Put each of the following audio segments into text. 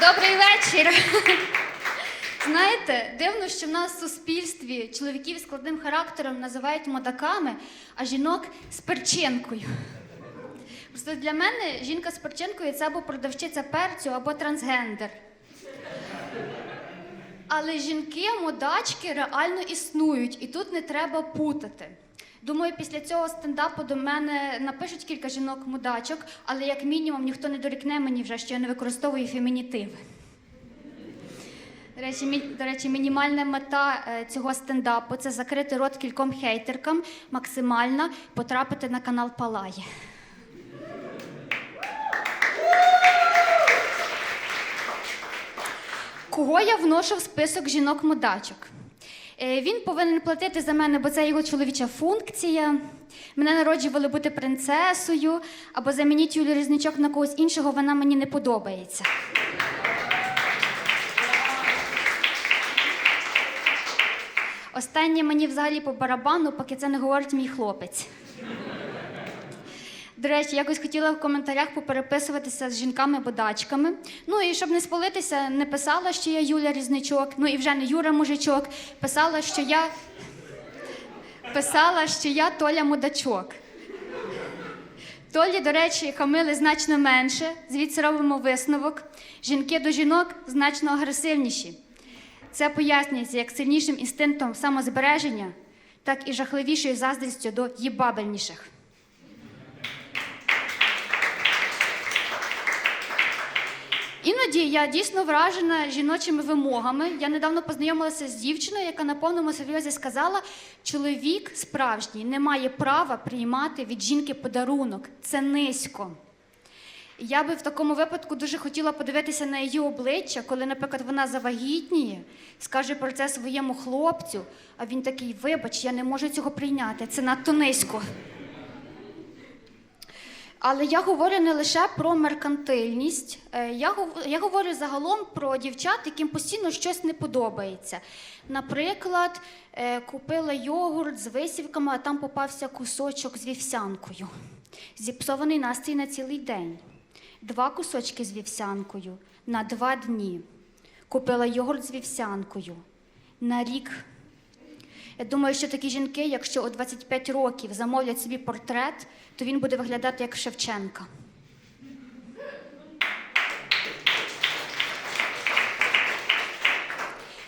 Добрий вечір. Знаєте, дивно, що в нас в суспільстві чоловіків з складним характером називають мудаками, а жінок з перчинкою. Просто для мене жінка з перчинкою це або продавчиця перцю, або трансгендер. Але жінки-мудачки реально існують, і тут не треба путати. Думаю, після цього стендапу до мене напишуть кілька жінок-мудачок, але як мінімум ніхто не дорікне мені вже, що я не використовую фемінітиви. До речі, мі- до речі, мінімальна мета е, цього стендапу це закрити рот кільком хейтеркам, максимальна потрапити на канал Палає. Кого я вношу в список жінок-мудачок? Е, Він повинен платити за мене, бо це його чоловіча функція. Мене народжували бути принцесою, або замініть Юлю Різничок на когось іншого, вона мені не подобається. Останнє мені взагалі по барабану, поки це не говорить мій хлопець. До речі, якось хотіла в коментарях попереписуватися з жінками-бодачками. Ну і щоб не спалитися, не писала, що я Юля Різничок, ну і вже не Юра Мужичок. Писала, що я писала, що я Толя Мудачок. Толі, до речі, хамили значно менше, звідси робимо висновок. Жінки до жінок значно агресивніші. Це пояснюється як сильнішим інстинктом самозбереження, так і жахливішою заздрістю до їбабельніших. Іноді я дійсно вражена жіночими вимогами. Я недавно познайомилася з дівчиною, яка на повному серйозі сказала: чоловік справжній не має права приймати від жінки подарунок. Це низько. Я би в такому випадку дуже хотіла подивитися на її обличчя, коли, наприклад, вона завагітніє, скаже про це своєму хлопцю, а він такий: вибач, я не можу цього прийняти, це надто низько. Але я говорю не лише про меркантильність, е, я, я говорю загалом про дівчат, яким постійно щось не подобається. Наприклад, е, купила йогурт з висівками, а там попався кусочок з вівсянкою. Зіпсований настрій на цілий день. Два кусочки з вівсянкою на два дні. Купила йогурт з вівсянкою на рік я думаю, що такі жінки, якщо у 25 років замовлять собі портрет, то він буде виглядати як Шевченка.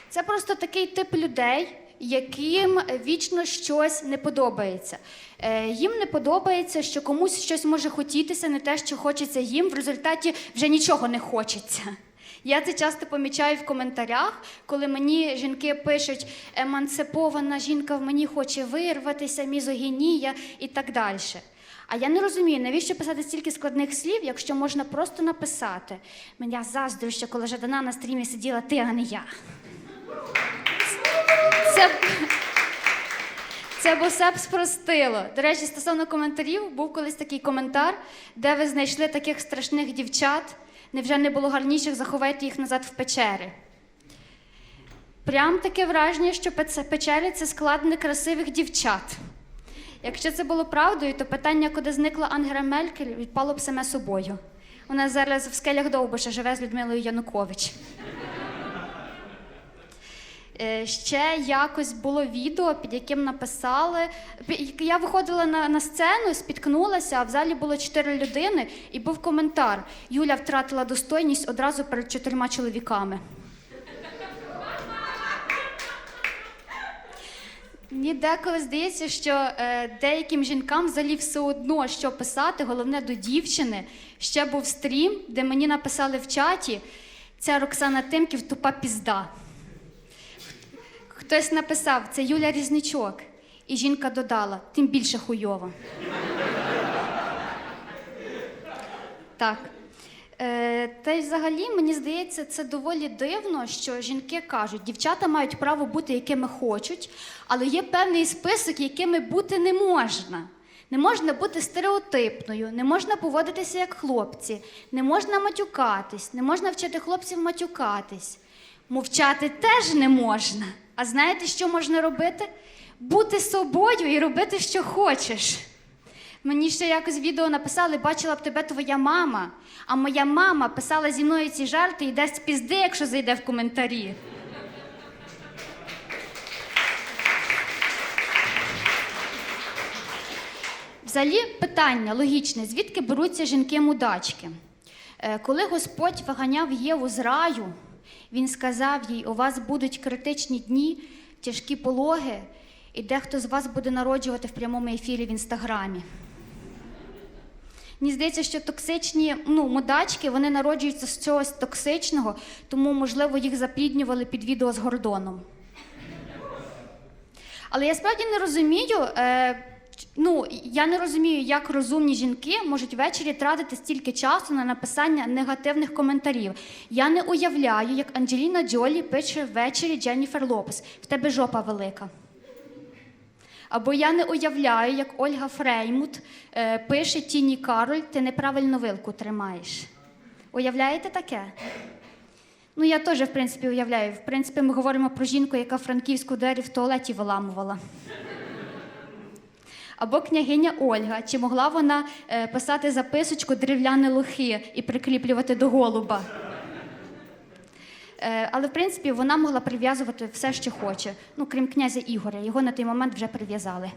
Це просто такий тип людей, яким вічно щось не подобається. Е, їм не подобається, що комусь щось може хотітися, не те, що хочеться їм, в результаті вже нічого не хочеться. Я це часто помічаю в коментарях, коли мені жінки пишуть емансипована жінка в мені хоче вирватися, мізогінія і так далі. А я не розумію, навіщо писати стільки складних слів, якщо можна просто написати. Мене заздрю, що коли Жадана на стрімі сиділа ти, а не я. Це, це б усе б спростило. До речі, стосовно коментарів, був колись такий коментар, де ви знайшли таких страшних дівчат. Невже не було гарніших, заховайте їх назад в печери. Прям таке враження, що печери це склад некрасивих дівчат. Якщо це було правдою, то питання, куди зникла Ангера Мелькель, відпало б саме собою. Вона зараз в скелях Довбуша живе з Людмилою Янукович. Е, Ще якось було відео, під яким написали. Я виходила на, на сцену, спіткнулася, а в залі було чотири людини, і був коментар: Юля втратила достойність одразу перед чотирма чоловіками. Мені деколи здається, що е, деяким жінкам взагалі все одно, що писати, головне до дівчини. Ще був стрім, де мені написали в чаті: ця Роксана Тимків тупа пізда. Хтось написав, це Юля Різничок. І жінка додала, тим більше хуйова. Так. Е, та й взагалі, мені здається, це доволі дивно, що жінки кажуть, дівчата мають право бути якими хочуть, але є певний список, якими бути не можна. Не можна бути стереотипною, не можна поводитися як хлопці, не можна матюкатись, не можна вчити хлопців матюкатись. Мовчати теж не можна. А знаєте, що можна робити? Бути собою і робити, що хочеш. Мені ще якось відео написали, бачила б тебе твоя мама. А моя мама писала зі мною ці жарти і дасть пізди, якщо зайде в коментарі. Взагалі питання логічне: звідки беруться жінки-мудачки? Е, Коли Господь виганяв Єву з раю, він сказав їй: у вас будуть критичні дні, тяжкі пологи, і дехто з вас буде народжувати в прямому ефірі в інстаграмі. Мені здається, що токсичні ну, мудачки вони народжуються з чогось токсичного, тому, можливо, їх запліднювали під відео з Гордоном. Але я справді не розумію. Е, ну, я не розумію, як розумні жінки можуть ввечері тратити стільки часу на написання негативних коментарів. Я не уявляю, як Анджеліна Джолі пише ввечері Дженніфер Лопес. В тебе жопа велика. Або я не уявляю, як Ольга Фреймут е, пише Тіні Кароль, ти неправильно вилку тримаєш. Уявляєте таке? Ну, я теж, в принципі, уявляю. В принципі, ми говоримо про жінку, яка франківську двері в туалеті виламувала. Або княгиня Ольга. Чи могла вона е, писати записочку дерев'яні лохи і прикріплювати до голуба? Е, але, в принципі, вона могла прив'язувати все, що хоче. Ну, крім князя Ігоря. Його на той момент вже прив'язали.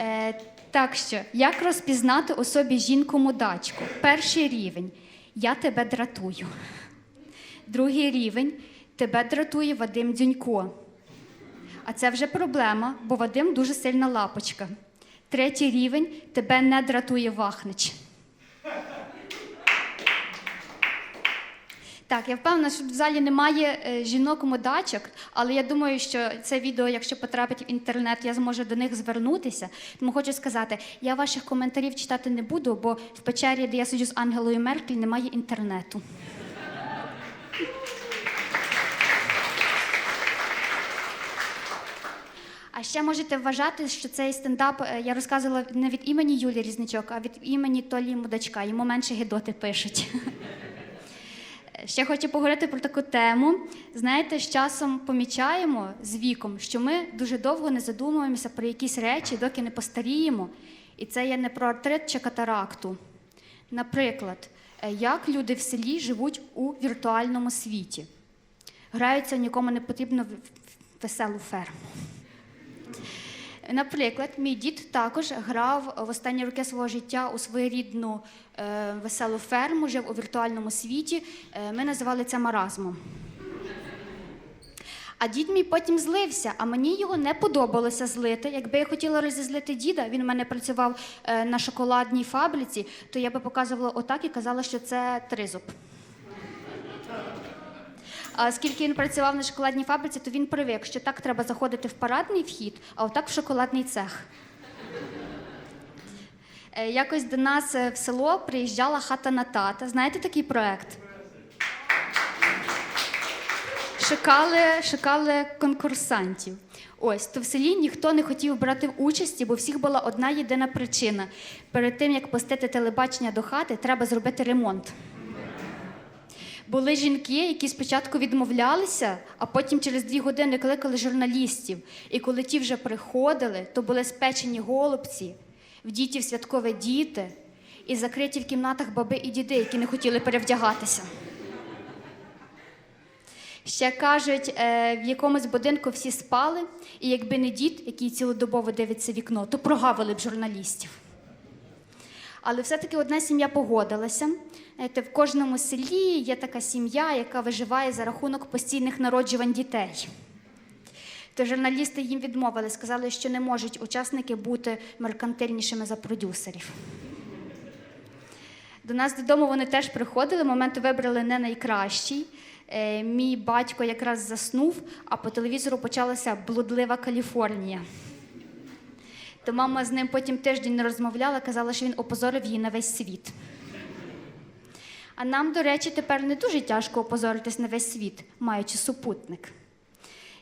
Е, так що, як розпізнати у собі жінку-мудачку? Перший рівень я тебе дратую. Другий рівень тебе дратує Вадим Дзюнько. А це вже проблема, бо Вадим дуже сильна лапочка. Третій рівень тебе не дратує Вахнич. Так, я впевнена, що в залі немає е, жінок-мудачок, але я думаю, що це відео, якщо потрапить в інтернет, я зможу до них звернутися. Тому хочу сказати, я ваших коментарів читати не буду, бо в печері, де я сиджу з Ангелою Меркель, немає інтернету. А ще можете вважати, що цей стендап е, я розказувала не від імені Юлії Різничок, а від імені Толі Мудачка. Йому менше гидоти пишуть. Ще хочу поговорити про таку тему. Знаєте, з часом помічаємо з віком, що ми дуже довго не задумуємося про якісь речі, доки не постаріємо. І це є не про артрит чи катаракту. Наприклад, е, як люди в селі живуть у віртуальному світі, граються нікому не потрібно в веселу ферму. Наприклад, мій дід також грав в останні роки свого життя у своєрідну е, веселу ферму, жив у віртуальному світі. Е, ми називали це маразмом. А дід мій потім злився, а мені його не подобалося злити. Якби я хотіла розізлити діда, він у мене працював е, на шоколадній фабриці, то я би показувала отак і казала, що це тризуб. А оскільки він працював на шоколадній фабриці, то він привик, що так треба заходити в парадний вхід, а отак в шоколадний цех. Е, Якось до нас е, в село приїжджала хата на тата. Знаєте такий проект? Шукали, шукали конкурсантів. Ось, то в селі ніхто не хотів брати участі, бо всіх була одна єдина причина. Перед тим, як пустити телебачення до хати, треба зробити ремонт. Були жінки, які спочатку відмовлялися, а потім через дві години кликали журналістів. І коли ті вже приходили, то були спечені голубці, в дітів святкові діти і закриті в кімнатах баби і діди, які не хотіли перевдягатися. Ще кажуть, е, в якомусь будинку всі спали, і якби не дід, який цілодобово дивиться вікно, то прогавили б журналістів. Але все-таки одна сім'я погодилася. В кожному селі є така сім'я, яка виживає за рахунок постійних народжувань дітей. То журналісти їм відмовили, сказали, що не можуть учасники бути меркантильнішими за продюсерів. До нас додому вони теж приходили, момент вибрали не найкращий. Е, Мій батько якраз заснув, а по телевізору почалася блудлива Каліфорнія. То мама з ним потім тиждень не розмовляла, казала, що він опозорив її на весь світ. А нам, до речі, тепер не дуже тяжко опозоритись на весь світ, маючи супутник.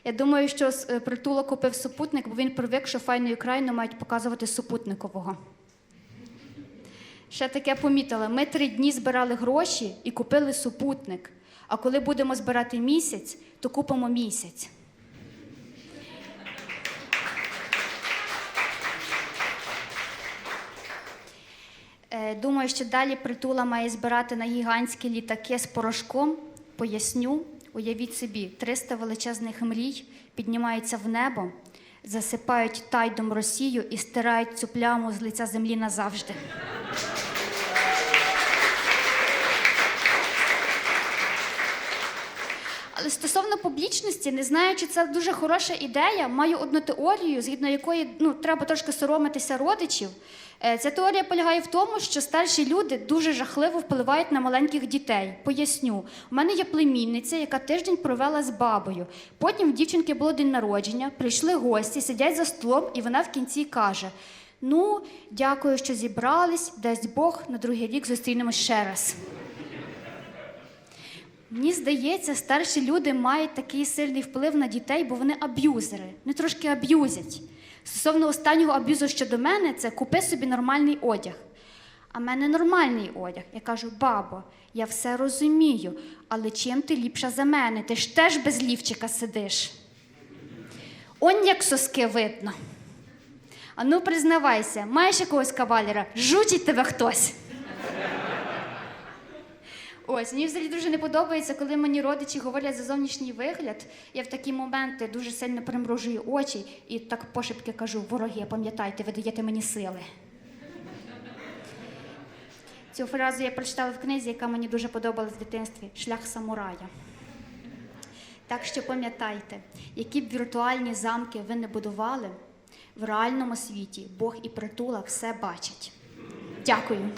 Я думаю, що е, притула купив супутник, бо він привик, що файною крайно мають показувати супутникового. Ще таке помітила: ми три дні збирали гроші і купили супутник. А коли будемо збирати місяць, то купимо місяць. Думаю, що далі притула має збирати на гігантські літаки з порошком. Поясню, уявіть собі, 300 величезних мрій піднімаються в небо, засипають тайдом Росію і стирають цю пляму з лиця землі назавжди. Але стосовно публічності, не знаю, чи це дуже хороша ідея. Маю одну теорію, згідно якої ну, треба трошки соромитися родичів. Е, Ця теорія полягає в тому, що старші люди дуже жахливо впливають на маленьких дітей. Поясню, у мене є племінниця, яка тиждень провела з бабою. Потім в дівчинки було день народження, прийшли гості, сидять за столом, і вона в кінці каже: Ну, дякую, що зібрались, дасть Бог, на другий рік зустрінемось ще раз. Мені здається, старші люди мають такий сильний вплив на дітей, бо вони аб'юзери, вони трошки аб'юзять. Стосовно останнього аб'юзу щодо мене, це купи собі нормальний одяг. А в мене нормальний одяг. Я кажу, бабо, я все розумію, але чим ти ліпша за мене? Ти ж теж без лівчика сидиш. Он як соски видно. А ну, признавайся, маєш якогось кавалера, жучить тебе хтось. Ось мені взагалі дуже не подобається, коли мені родичі говорять за зовнішній вигляд. Я в такі моменти дуже сильно примружую очі і так пошепки кажу: вороги, пам'ятайте, ви даєте мені сили. Цю фразу я прочитала в книзі, яка мені дуже подобалась в дитинстві Шлях самурая. Так що пам'ятайте, які б віртуальні замки ви не будували, в реальному світі Бог і притула все бачать. Дякую.